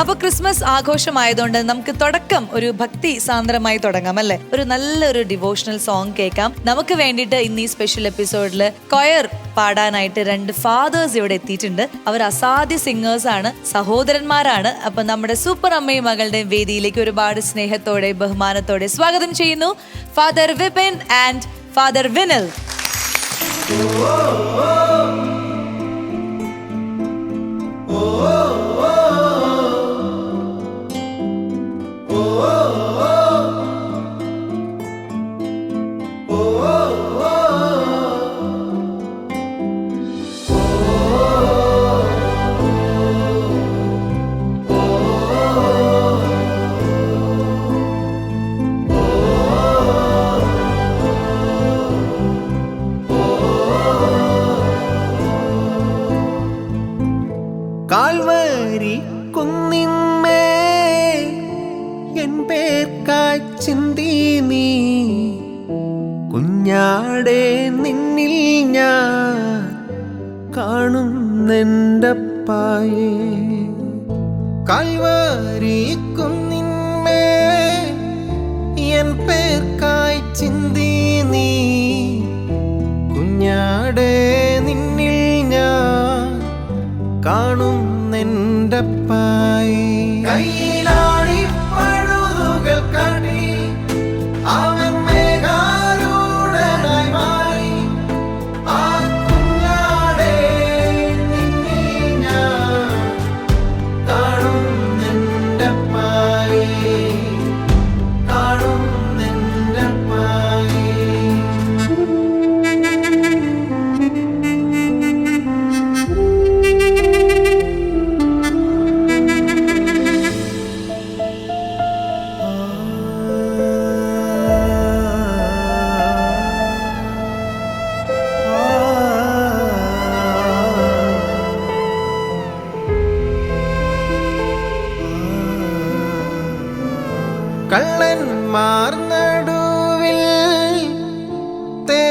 അപ്പൊ ക്രിസ്മസ് ആഘോഷമായതുകൊണ്ട് നമുക്ക് തുടക്കം ഒരു ഭക്തി സാന്ദ്രമായി തുടങ്ങാം അല്ലെ? ഒരു നല്ലൊരു ഡിവോഷണൽ സോങ് കേൾക്കാം. നമുക്ക് വേണ്ടിയിട്ട് ഇന്ന് ഈ സ്പെഷ്യൽ എപ്പിസോഡിൽ കൊയർ പാടാനായിട്ട് രണ്ട് ഫാദേഴ്സ് ഇവിടെ എത്തിയിട്ടുണ്ട്. അവർ അസാധ്യ സിംഗേഴ്സ് ആണ് സഹോദരന്മാരാണ്. അപ്പൊ നമ്മുടെ സൂപ്പർ അമ്മയും മകളുടെയും വേദിയിലേക്ക് ഒരുപാട് സ്നേഹത്തോടെ ബഹുമാനത്തോടെ സ്വാഗതം ചെയ്യുന്നു. Father Vipin and father Vinal ചിന്തി നീ. കുഞ്ഞാടെ നിന്നിൽ ഞാൻ കാണുന്നെന്റെ പായേ കാൽവരി കുന്നിന്മേ എൻ പേർക്കായി ചിന്തി നീ. കുഞ്ഞാടെ നിന്നിൽ ഞാൻ കാണും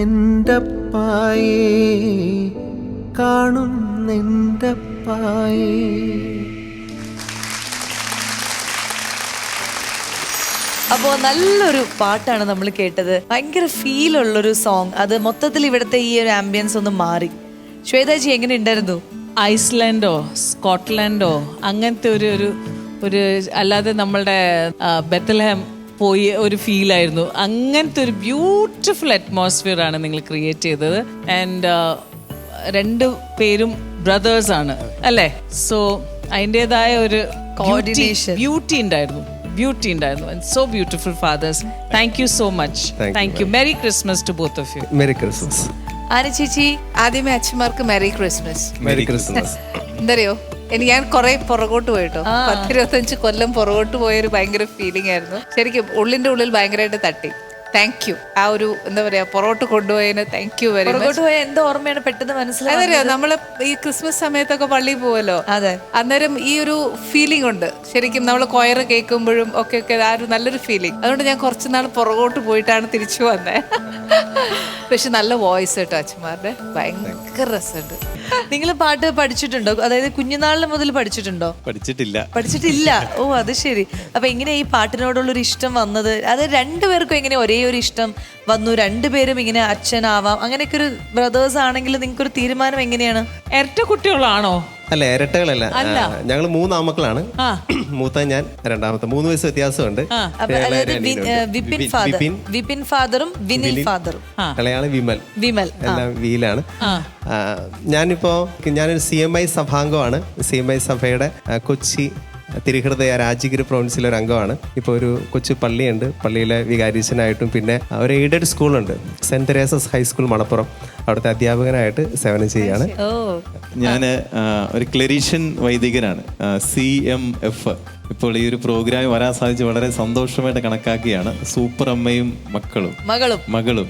കാണും നിന്റെ പായേ കാണും നിന്റെ പായേ അപ്പോൾ നല്ലൊരു പാട്ടാണ് നമ്മൾ കേട്ടത്. ഭയങ്കര ഫീൽ ഉള്ളൊരു സോങ് അത് മൊത്തത്തിൽ ഇവിടുത്തെ ഈ ഒരു ആംബിയൻസ് ഒന്ന് മാറി. ശ്വേതാജി എങ്ങനെ ഉണ്ടായിരുന്നു ഐസ്ലാൻഡോ സ്കോട്ട്ലാൻഡോ അങ്ങനത്തെ ഒരു ഒരു ഒരു അല്ലാതെ നമ്മളുടെ ബെത്തലഹം പോയി ഒരു ഫീൽ ആയിരുന്നു. അങ്ങനത്തെ ഒരു ബ്യൂട്ടിഫുൾ അറ്റ്മോസ്ഫിയർ ആണ് നിങ്ങൾ ക്രിയേറ്റ് ചെയ്തത്. ആൻഡ് രണ്ട് പേരും ബ്രദേഴ്സ് ആണ്. അല്ലേ? സോ അതിന്റെതായ ഒരു കോർഡിനേഷൻ ബ്യൂട്ടി ഉണ്ടായിരുന്നു. ബ്യൂട്ടി ഉണ്ടായിരുന്നു. So beautiful fathers thank you so much thank you merry Christmas to both of you merry Christmas ആന ചേച്ചി? ആദ്യമേ അച്ഛന്മാർക്ക് മെറി ക്രിസ്മസ് മെറി ക്രിസ്മസ് എന്തറിയോ? എനിക്ക് ഞാൻ കുറെ പുറകോട്ട് പോയിട്ടോ. പത്തിരുപത്തഞ്ച് കൊല്ലം പുറകോട്ട് പോയൊരു ഭയങ്കര ഫീലിംഗ് ആയിരുന്നു. ശരിക്കും ഉള്ളിന്റെ ഉള്ളിൽ ഭയങ്കരമായിട്ട് തട്ടി. താങ്ക് യു ആ ഒരു എന്താ പറയാ പൊറോട്ട് കൊണ്ടുപോയതിന് താങ്ക് യു വെരി മച്ച് പുറകോട്ട് പോയ എന്തോ ഓർമ്മയാണ് പെട്ടെന്ന് മനസ്സിലായത് അതറിയോ നമ്മൾ ഈ ക്രിസ്മസ് സമയത്തൊക്കെ പള്ളിയിൽ പോവല്ലോ. അതെ. അന്നേരം ഈ ഒരു ഫീലിംഗ് ഉണ്ട്. ശരിക്കും നമ്മൾ കൊയറ് കേൾക്കുമ്പോഴും ഒക്കെ ഒക്കെ ആ ഒരു നല്ലൊരു ഫീലിംഗ് അതുകൊണ്ട് ഞാൻ കുറച്ച് നാൾ പുറകോട്ട് പോയിട്ടാണ് തിരിച്ചു വന്നത് പക്ഷെ നല്ല വോയിസ് കേട്ടോ അച്ഛന്മാരുടെ. ഭയങ്കര രസമുണ്ട്. നിങ്ങൾ പാട്ട് പഠിച്ചിട്ടുണ്ടോ? അതായത് കുഞ്ഞുനാളിൽ മുതൽ പഠിച്ചിട്ടുണ്ടോ? പഠിച്ചിട്ടില്ല. പഠിച്ചിട്ടില്ല. ഓ അത് ശരി. അപ്പൊ എങ്ങനെയാ ഈ പാട്ടിനോടുള്ള ഒരു ഇഷ്ടം വന്നത് അത് രണ്ടുപേർക്കും എങ്ങനെ ഒരേ ഒരു ഇഷ്ടം വന്നു. രണ്ടുപേരും ഇങ്ങനെ അച്ഛനാവാം. അങ്ങനെയൊക്കെ ഒരു ബ്രദേഴ്സ് ആണെങ്കിൽ നിങ്ങൾക്ക് ഒരു തീരുമാനം എങ്ങനെയാണ്? ഇരട്ട കുട്ടികളാണോ? അല്ല ഇരട്ടകളല്ല. ഞങ്ങൾ മൂന്ന് ആമക്കളാണ് മൂത്ത ഞാൻ രണ്ടാമത്തെ. മൂന്ന് വയസ്സ് വ്യത്യാസമുണ്ട്. വിപിൻ ഫാദർ വിപിൻ. വിപിൻ ഫാദറും വിനിൽ ഫാദറും ഇളയാൾ വിമൽ. വിമൽ. എല്ലാം വീലാണ് ഞാനിപ്പോ ഞാനൊരു സി എം ഐ സഭാംഗമാണ്. സി എം ഐ സഭയുടെ കൊച്ചി തിരുഹൃദയ രാജഗിരി പ്രൊവിൻസിലെ ഒരു അംഗമാണ്. ഇപ്പോൾ ഒരു കൊച്ചു പള്ളിയുണ്ട്. പള്ളിയിലെ വികാരീച്ചനായിട്ടും പിന്നെ ഒരു എയ്ഡഡ് സ്കൂളുണ്ട്. സെന്റ് തെരേസസ് ഹൈസ്കൂൾ മണപ്പുറം അവിടുത്തെ അധ്യാപകനായിട്ട് സേവനം ചെയ്യാണ് ഞാൻ ഒരു ക്ലരീഷ്യൻ വൈദികനാണ്. C M F. ഇപ്പോൾ ഈ ഒരു പ്രോഗ്രാം വരാൻ സാധിച്ച് വളരെ സന്തോഷമായിട്ട് കണക്കാക്കിയാണ്. സൂപ്പർ അമ്മയും മക്കളും. മകളും. മകളും.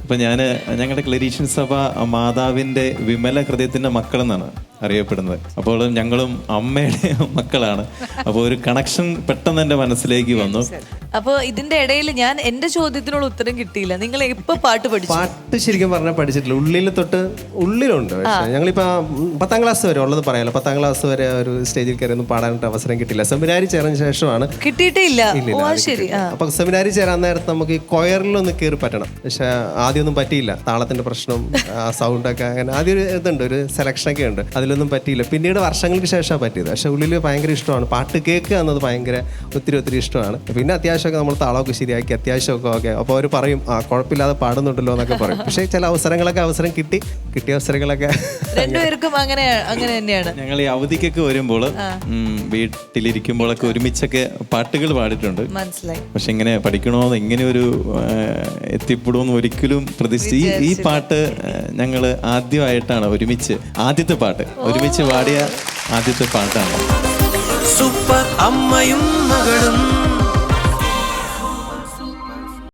അപ്പൊ ഞാൻ ഞങ്ങളുടെ ക്ലരീഷ്യൻ സഭ മാതാവിന്റെ വിമല ഹൃദയത്തിന്റെ മക്കളെന്നാണ് അറിയപ്പെടുന്നത്. അപ്പോൾ ഞങ്ങളും അമ്മയുടെ മക്കളാണ്. അപ്പോൾ ഒരു കണക്ഷൻ പെട്ടെന്ന് എന്റെ മനസ്സിലേക്ക് വന്നു. അപ്പൊ ഇതിന്റെ ഇടയിൽ ഞാൻ എന്റെ ചോദ്യത്തിനുള്ള ഉത്തരം കിട്ടിയില്ല. നിങ്ങൾ എപ്പോ പാട്ട് പഠിച്ചു? പാട്ട് ശരിക്കും പറഞ്ഞാൽ പഠിച്ചിട്ടില്ല. ഉള്ളിൽ തൊട്ട് ഉള്ളിലുണ്ട്. ഞങ്ങളിപ്പോ പത്താം ക്ലാസ് വരെ ഉള്ളത് പറയാലോ. പത്താം ക്ലാസ് വരെ ഒരു സ്റ്റേജിൽ കയറി ഒന്നും പാടാനായിട്ട് അവസരം കിട്ടില്ല സെമിനാരി ചേർന്ന ശേഷമാണ് കിട്ടിയിട്ടില്ല. ശരി. അപ്പൊ സെമിനാരി ചേരാൻ നേരത്ത് നമുക്ക് ഈ കൊയറിലൊന്ന് കയറി പറ്റണം. പക്ഷെ ആദ്യമൊന്നും പറ്റിയില്ല. താളത്തിന്റെ പ്രശ്നം സൗണ്ട് ഒക്കെ അങ്ങനെ ആദ്യം ഒരു ഇതുണ്ട് ഒരു സെലക്ഷൻ ഒക്കെ ഉണ്ട്. അതിലൊന്നും പറ്റിയില്ല. പിന്നീട് വർഷങ്ങൾക്ക് ശേഷമാണ് പറ്റിയത്. പക്ഷെ ഉള്ളിൽ ഭയങ്കര ഇഷ്ടമാണ്. പാട്ട് കേൾക്കുക എന്നത് ഭയങ്കര ഒത്തിരി ഒത്തിരി ഇഷ്ടമാണ്. പിന്നെ അത്യാവശ്യമൊക്കെ നമ്മൾ താളമൊക്കെ ശരിയാക്കി അത്യാവശ്യമൊക്കെ ഓക്കെ. അപ്പോൾ അവർ പറയും ആ കുഴപ്പമില്ലാതെ പാടുന്നുണ്ടല്ലോ എന്നൊക്കെ പറയും. പക്ഷേ ചില അവസരങ്ങളൊക്കെ അവസരം കിട്ടി കിട്ടിയ അവസരങ്ങളൊക്കെ രണ്ടുപേർക്കും അങ്ങനെ അങ്ങനെ തന്നെയാണ്. ഞങ്ങൾ ഈ അവധിക്കൊക്കെ വരുമ്പോൾ വീട്ടിലിരിക്കുമ്പോഴൊക്കെ ഒരുമിച്ചൊക്കെ പാട്ടുകൾ പാടിയിട്ടുണ്ട്. മനസ്സിലായി. പക്ഷെ ഇങ്ങനെ പഠിക്കണമെന്ന് ഇങ്ങനെ ഒരു എത്തിപ്പെടുമെന്ന് ഒരിക്കലും പ്രതിഷ്ഠ ഈ ഈ പാട്ട് ഞങ്ങൾ ആദ്യമായിട്ടാണ് ഒരുമിച്ച് ആദ്യത്തെ പാട്ട്. ഒരുമിച്ച് പാടിയ ആദ്യത്തെ പാട്ടാണ്. സൂപ്പർ അമ്മയും മകളും